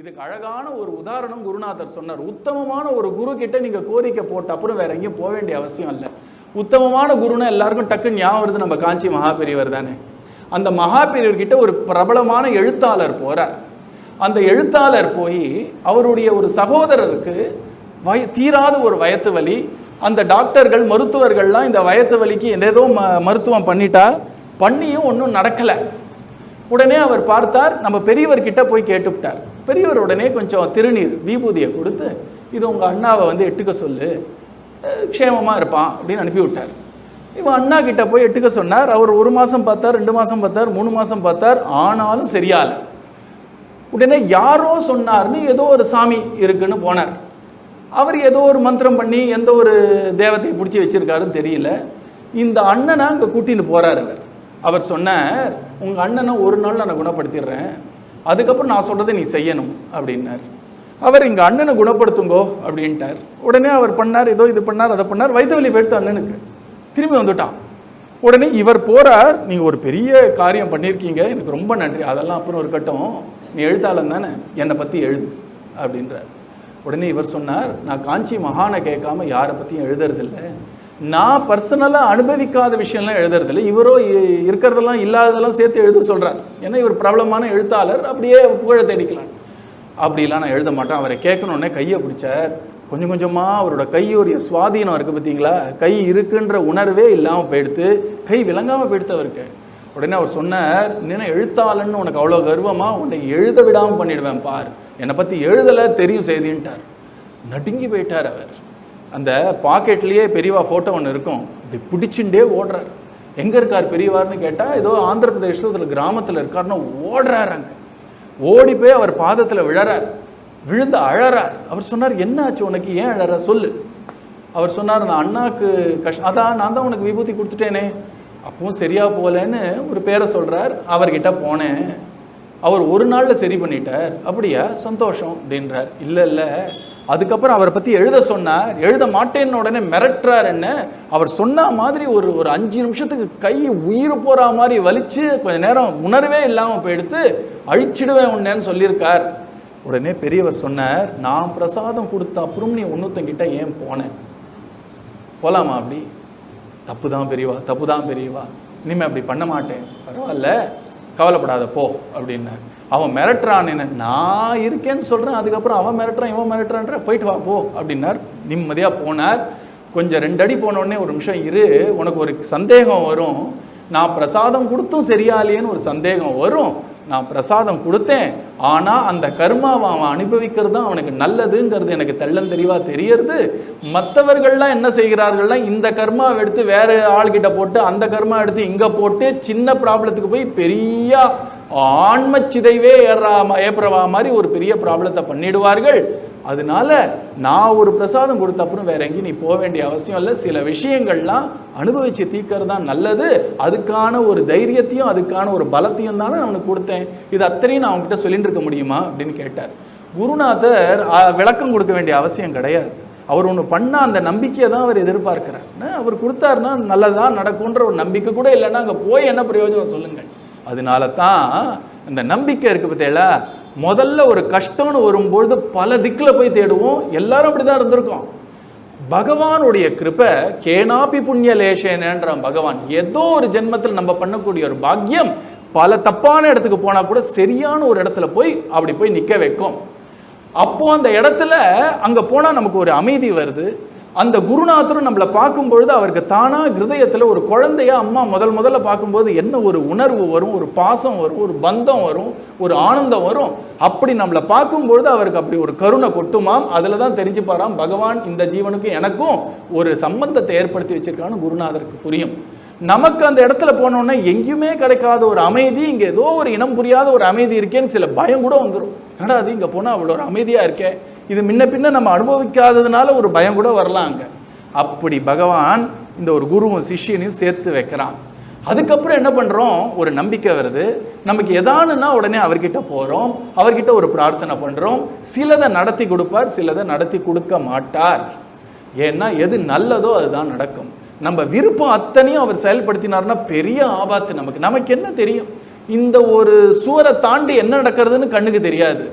இதுக்கு அழகான ஒரு உதாரணம் குருநாதர் சொன்னார். உத்தமமான ஒரு குரு கிட்ட நீங்க கோரிக்கை போட்ட அப்புறம் வேற எங்கேயும் போக வேண்டிய அவசியம் இல்லை. உத்தமமான குருனா எல்லாருக்கும் டக்குன்னு ஞாபகம் வருது நம்ம காஞ்சி மகாபெரியவர் தானே. அந்த மகாபெரியவர் கிட்ட ஒரு பிரபலமான எழுத்தாளர் போறார். அந்த எழுத்தாளர் போய் அவருடைய ஒரு சகோதரருக்கு வய தீராத ஒரு வயத்து வலி அந்த டாக்டர்கள் மருத்துவர்கள்லாம் இந்த வயத்து வலிக்கு ஏதோ ம மருத்துவம் பண்ணிட்டா பண்ணியும் ஒன்றும் நடக்கலை. உடனே அவர் பார்த்தார் நம்ம பெரியவர்கிட்ட போய் கேட்டுவிட்டார். பெரியவர் உடனே கொஞ்சம் திருநீர் விபூதியை கொடுத்து இது உங்கள் அண்ணாவை வந்து எட்டுக்க சொல்லு. க்ஷேமமாக இருப்பான் அப்படின்னு அனுப்பிவிட்டார் இவன் அண்ணா கிட்ட போய் எட்டுக்க சொன்னார். அவர் ஒரு மாதம் பார்த்தார் ரெண்டு மாதம் பார்த்தார் மூணு மாதம் பார்த்தார் ஆனாலும் சரியால. உடனே யாரோ சொன்னார்னு ஏதோ ஒரு சாமி இருக்குன்னு போனார். அவர் ஏதோ ஒரு மந்திரம் பண்ணி எந்த ஒரு தேவத்தையை பிடிச்சி வச்சிருக்காருன்னு தெரியல. இந்த அண்ணனை அங்கே கூட்டின்னு போகிறார் அவர். அவர் சொன்னார் உங்கள் அண்ணனை ஒரு நாள் நான் குணப்படுத்திடுறேன். அதுக்கப்புறம் நான் சொல்கிறத நீ செய்யணும் அப்படின்னார். அவர் எங்கள் அண்ணனை குணப்படுத்துங்கோ அப்படின்ட்டார். உடனே அவர் பண்ணார் ஏதோ இது பண்ணார் அதை பண்ணார். வயிற்று வலி போயிடுத்து அண்ணனுக்கு. திரும்பி வந்துட்டான். உடனே இவர் போறார் நீங்கள் ஒரு பெரிய காரியம் பண்ணியிருக்கீங்க எனக்கு ரொம்ப நன்றி. அதெல்லாம் அப்புறம் ஒரு கட்டம் நீ எழுத்தாளன் தானே என்னை பற்றி எழுது அப்படின்றார். உடனே இவர் சொன்னார் நான் காஞ்சி மகானை கேட்காம யாரை பற்றியும் எழுதுறதில்ல. நான் பர்சனலாக அனுபவிக்காத விஷயம்லாம் எழுதுறதில்ல. இவரோ இருக்கிறதெல்லாம் இல்லாததெல்லாம் சேர்த்து எழுத சொல்கிறார் ஏன்னா இவர் பிரபலமான எழுத்தாளர். அப்படியே புகழ தேடிக்கலாம். அப்படிலாம் நான் எழுத மாட்டேன். அவரை கேட்கணுன்னே கையை பிடிச்சார். கொஞ்சம் கொஞ்சமாக அவரோட கையோடைய சுவாதீனம் இருக்குது பார்த்தீங்களா? கை இருக்குன்ற உணர்வே இல்லாமல் போயிடுத்து கை விளங்காமல் போயிடுத்து அவருக்கு. உடனே அவர் சொன்னார் நினை எழுத்தாளன்னு உனக்கு அவ்வளோ கர்வமாக உன்னை எழுத விடாமல் பண்ணிடுவேன் பார். என்னை பற்றி எழுதலை தெரியும் செய்தின்ட்டார். நடுங்கி போயிட்டார் அவர். அந்த பாக்கெட்லேயே பெரியவா ஃபோட்டோ ஒன்று இருக்கும். இப்படி பிடிச்சுண்டே ஓடுறார். எங்கே இருக்கார் பெரியவார்னு கேட்டால் ஏதோ ஆந்திர பிரதேசத்தில் கிராமத்தில் இருக்காருன்னு ஓடுறார் அங்கே. ஓடி போய் அவர் பாதத்தில் விழறார். விழுந்து அழறார். அவர் சொன்னார் என்ன ஆச்சு உனக்கு? ஏன் அழற? சொல்லு. அவர் சொன்னார் நான் அண்ணாக்கு கஷ் அதான் நான் தான் உனக்கு விபூதி கொடுத்துட்டேனே. அப்பவும் சரியா போகலன்னு ஒரு பேரை சொல்கிறார் அவர்கிட்ட போனேன். அவர் ஒரு நாளில் சரி பண்ணிட்டார். அப்படியா? சந்தோஷம். அப்படின்றார். இல்லை இல்லை. அதுக்கப்புறம் அவரை பற்றி எழுத சொன்னார். எழுத மாட்டேன்னு உடனே மிரட்டுறார் என்ன? அவர் சொன்ன மாதிரி ஒரு ஒரு அஞ்சு நிமிஷத்துக்கு கை உயிர் போகிற மாதிரி வலிச்சு கொஞ்ச நேரம் உணர்வே போய் போயிடுத்து அழிச்சிடுவேன் உன்னேன்னு சொல்லியிருக்கார். உடனே பெரியவர் சொன்னார் நான் பிரசாதம் கொடுத்த அப்புறம் நீ ஒன்றுத்தங்கிட்ட ஏன் போனேன் போகலாமா அப்படி? தப்பு தான் பெரியவா தப்பு தான் பெரியவா. இனிமே அப்படி பண்ண மாட்டேன். பரவாயில்ல கவலைப்படாத போ அப்படின்னார். அவன் மிரட்டுறான் என்ன நான் இருக்கேன்னு சொல்கிறேன் அதுக்கப்புறம் அவன் மிரட்டுறான் இவன் மிரட்டுறான்ற போயிட்டு வா போ அப்படின்னார். நிம்மதியாக போனார். கொஞ்சம் ரெண்டு அடி போனோடனே ஒரு நிமிஷம் இரு உனக்கு ஒரு சந்தேகம் வரும். நான் பிரசாதம் கொடுத்தும் சரியாலேன்னு ஒரு சந்தேகம் வரும். நான் பிரசாதம் கொடுத்தேன். ஆனால் அந்த கர்மாவை அவன் அனுபவிக்கிறது தான் அவனுக்கு நல்லதுங்கிறது எனக்கு தெள்ளந்தெளிவா தெரியறது. மற்றவர்கள்லாம் என்ன செய்கிறார்கள்னா இந்த கர்மாவை எடுத்து வேற ஆள்கிட்ட போட்டு அந்த கர்மா எடுத்து இங்கே போட்டு சின்ன ப்ராப்ளத்துக்கு போய் பெரிய ஆன்மச்சிதைவே ஏறா ஏப்புறவா மாதிரி ஒரு பெரிய ப்ராப்ளத்தை பண்ணிடுவார்கள். அதனால நான் ஒரு பிரசாதம் கொடுத்த அப்புறம் வேற எங்கேயும் நீ போக வேண்டிய அவசியம் இல்லை. சில விஷயங்கள்லாம் அனுபவிச்சு தீர்க்கிறது தான் நல்லது. அதுக்கான ஒரு தைரியத்தையும் அதுக்கான ஒரு பலத்தையும் தானே அவனுக்கு கொடுத்தேன். இது அத்தனையும் நான் அவன்கிட்ட சொல்லிட்டு இருக்க முடியுமா? அப்படின்னு கேட்டார். குருநாதர் விளக்கம் கொடுக்க வேண்டிய அவசியம் கிடையாது. அவர் ஒன்று பண்ண அந்த நம்பிக்கையை தான் அவர் எதிர்பார்க்கிறார். அவர் கொடுத்தாருன்னா நல்லதா நடக்கும்ன்ற ஒரு நம்பிக்கை கூட இல்லைன்னா அங்கே போய் என்ன பிரயோஜனம் சொல்லுங்கள். அதனால தான் இந்த நம்பிக்கை இருக்கு பார்த்தீங்களா? முதல்ல ஒரு கஷ்டம்னு வரும்பொழுது பல திக்கில் போய் தேடுவோம். எல்லாரும் அப்படி தான் இருந்திருக்கோம். பகவானுடைய கிருபை கேனாபி புண்ணிய லேசேனன்றான் பகவான். ஏதோ ஒரு ஜென்மத்தில் நம்ம பண்ணக்கூடிய ஒரு பாக்கியம் பல தப்பான இடத்துக்கு போனால் கூட சரியான ஒரு இடத்துல போய் அப்படி போய் நிற்க வைக்கும். அப்போ அந்த இடத்துல அங்கே போனால் நமக்கு ஒரு அமைதி வருது. அந்த குருநாதரும் நம்மளை பார்க்கும்பொழுது அவருக்கு தானாக ஹிருதயத்தில் ஒரு குழந்தைய அம்மா முதல் முதல்ல பார்க்கும்போது என்ன ஒரு உணர்வு வரும் ஒரு பாசம் வரும் ஒரு பந்தம் வரும் ஒரு ஆனந்தம் வரும்? அப்படி நம்மளை பார்க்கும்பொழுது அவருக்கு அப்படி ஒரு கருணை கொட்டுமாம். அதில் தான் தெரிஞ்சுப்பாராம் பகவான் இந்த ஜீவனுக்கும் எனக்கும் ஒரு சம்பந்தத்தை ஏற்படுத்தி வச்சிருக்கான்னு குருநாதருக்கு புரியும். நமக்கு அந்த இடத்துல போனோன்னே எங்கேயுமே கிடைக்காத ஒரு அமைதி இங்கே ஏதோ ஒரு இனம் புரியாத ஒரு அமைதி இருக்கேன்னு சில பயம் கூட வந்துடும் என்னடா அது இங்கே போனால் அவ்வளோ ஒரு அமைதியாக இருக்கேன் இது முன்ன பின்ன நம்ம அனுபவிக்காததுனால ஒரு பயம் கூட வரலாம் அங்கே. அப்படி பகவான் இந்த ஒரு குருவும் சிஷ்யனையும் சேர்த்து வைக்கிறான். அதுக்கப்புறம் என்ன பண்ணுறோம் ஒரு நம்பிக்கை வருது. நமக்கு எதானுன்னா உடனே அவர்கிட்ட போகிறோம் அவர்கிட்ட ஒரு பிரார்த்தனை பண்ணுறோம் சிலதை நடத்தி கொடுப்பார் சிலதை நடத்தி கொடுக்க மாட்டார். ஏன்னா எது நல்லதோ அதுதான் நடக்கும். நம்ம விருப்பம் அத்தனையும் அவர் செயல்படுத்தினார்னா பெரிய ஆபத்து நமக்கு. நமக்கு என்ன தெரியும்? இந்த ஒரு சுவரை தாண்டி என்ன நடக்கிறதுன்னு கண்ணுக்கு தெரியாது.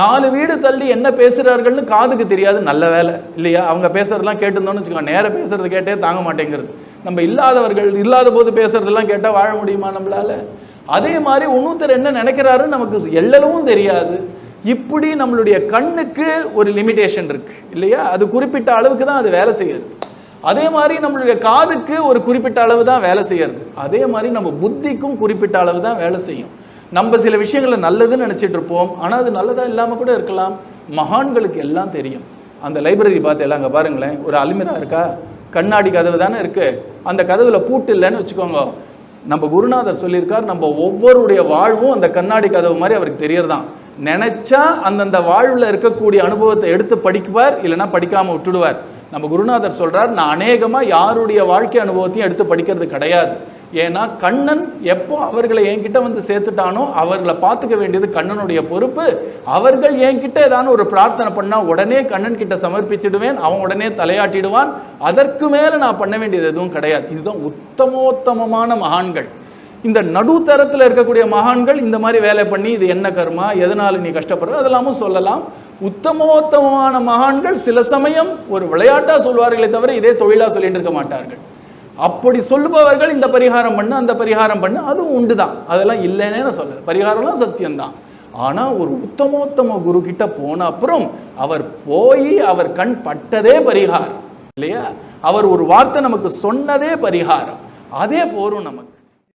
நாலு வீடு தள்ளி என்ன பேசுகிறார்கள்னு காதுக்கு தெரியாது நல்ல வேலை இல்லையா? அவங்க பேசுறதெல்லாம் கேட்டிருந்தோம்னு வச்சுக்கோங்க நேராக பேசுறது கேட்டே தாங்க மாட்டேங்கிறது. நம்ம இல்லாதவர்கள் இல்லாத போது பேசுறதெல்லாம் கேட்டால் வாழ முடியுமா நம்மளால? அதே மாதிரி இன்னொருத்தர் என்ன நினைக்கிறாருன்னு நமக்கு எல்லளவும் தெரியாது. இப்படி நம்மளுடைய கண்ணுக்கு ஒரு லிமிட்டேஷன் இருக்கு இல்லையா? அது குறிப்பிட்ட அளவுக்கு தான் அது வேலை செய்யறது அதே மாதிரி நம்மளுடைய காதுக்கு ஒரு குறிப்பிட்ட அளவு தான் வேலை செய்யறது அதே மாதிரி நம்ம புத்திக்கும் குறிப்பிட்ட அளவு தான் வேலை செய்யும். நம்ம சில விஷயங்களை நல்லதுன்னு நினச்சிட்டு இருப்போம். ஆனால் அது நல்லதாக இல்லாமல் கூட இருக்கலாம். மகான்களுக்கு எல்லாம் தெரியும். அந்த லைப்ரரி பார்த்து எல்லாம் அங்கே பாருங்களேன் ஒரு அலுமிரா இருக்கா? கண்ணாடி கதவு தானே இருக்குது அந்த கதவில் பூட்டு இல்லைன்னு வச்சுக்கோங்க. நம்ம குருநாதர் சொல்லியிருக்கார் நம்ம ஒவ்வொருடைய வாழ்வும் அந்த கண்ணாடி கதவு மாதிரி அவருக்கு தெரியறதான். நினைச்சா அந்தந்த வாழ்வில் இருக்கக்கூடிய அனுபவத்தை எடுத்து படிக்குவார் இல்லைன்னா படிக்காமல் விட்டுடுவார். நம்ம குருநாதர் சொல்றார் நான் அநேகமாக யாருடைய வாழ்க்கை அனுபவத்தையும் எடுத்து படிக்கிறது கிடையாது. ஏன்னா கண்ணன் எப்போ அவர்களை என்கிட்ட வந்து சேர்த்துட்டானோ அவர்களை பார்த்துக்க வேண்டியது கண்ணனுடைய பொறுப்பு. அவர்கள் என்கிட்ட ஏதாவது ஒரு பிரார்த்தனை பண்ணால் உடனே கண்ணன் கிட்ட சமர்ப்பிச்சிடுவேன் அவன் உடனே தலையாட்டிடுவான். அதற்கு மேலே நான் பண்ண வேண்டியது எதுவும் கிடையாது. இதுதான் உத்தமோத்தமமான மகான்கள். இந்த நடுத்தரத்தில் இருக்கக்கூடிய மகான்கள் இந்த மாதிரி வேலை பண்ணி இது என்ன கர்மா எதனால் நீ கஷ்டப்படுற அதெல்லாமும் சொல்லலாம். உத்தமோத்தமமான மகான்கள் சில சமயம் ஒரு விளையாட்டாக சொல்வார்களே தவிர இதே தொழிலாக சொல்லிட்டு இருக்க மாட்டார்கள். அப்படி சொல்லுபவர்கள் இந்த பரிகாரம் பண்ணு அந்த பரிகாரம் பண்ணு அதுவும் உண்டு தான் அதெல்லாம் இல்லைன்னே நான் சொல்லல. பரிகாரம்லாம் சத்தியம்தான். ஆனா ஒரு உத்தமோத்தம குரு கிட்ட போன அப்புறம் அவர் போய் அவர் கண் பட்டதே பரிகாரம் இல்லையா? அவர் ஒரு வார்த்தை நமக்கு சொன்னதே பரிகாரம். அதே போரும் நமக்கு.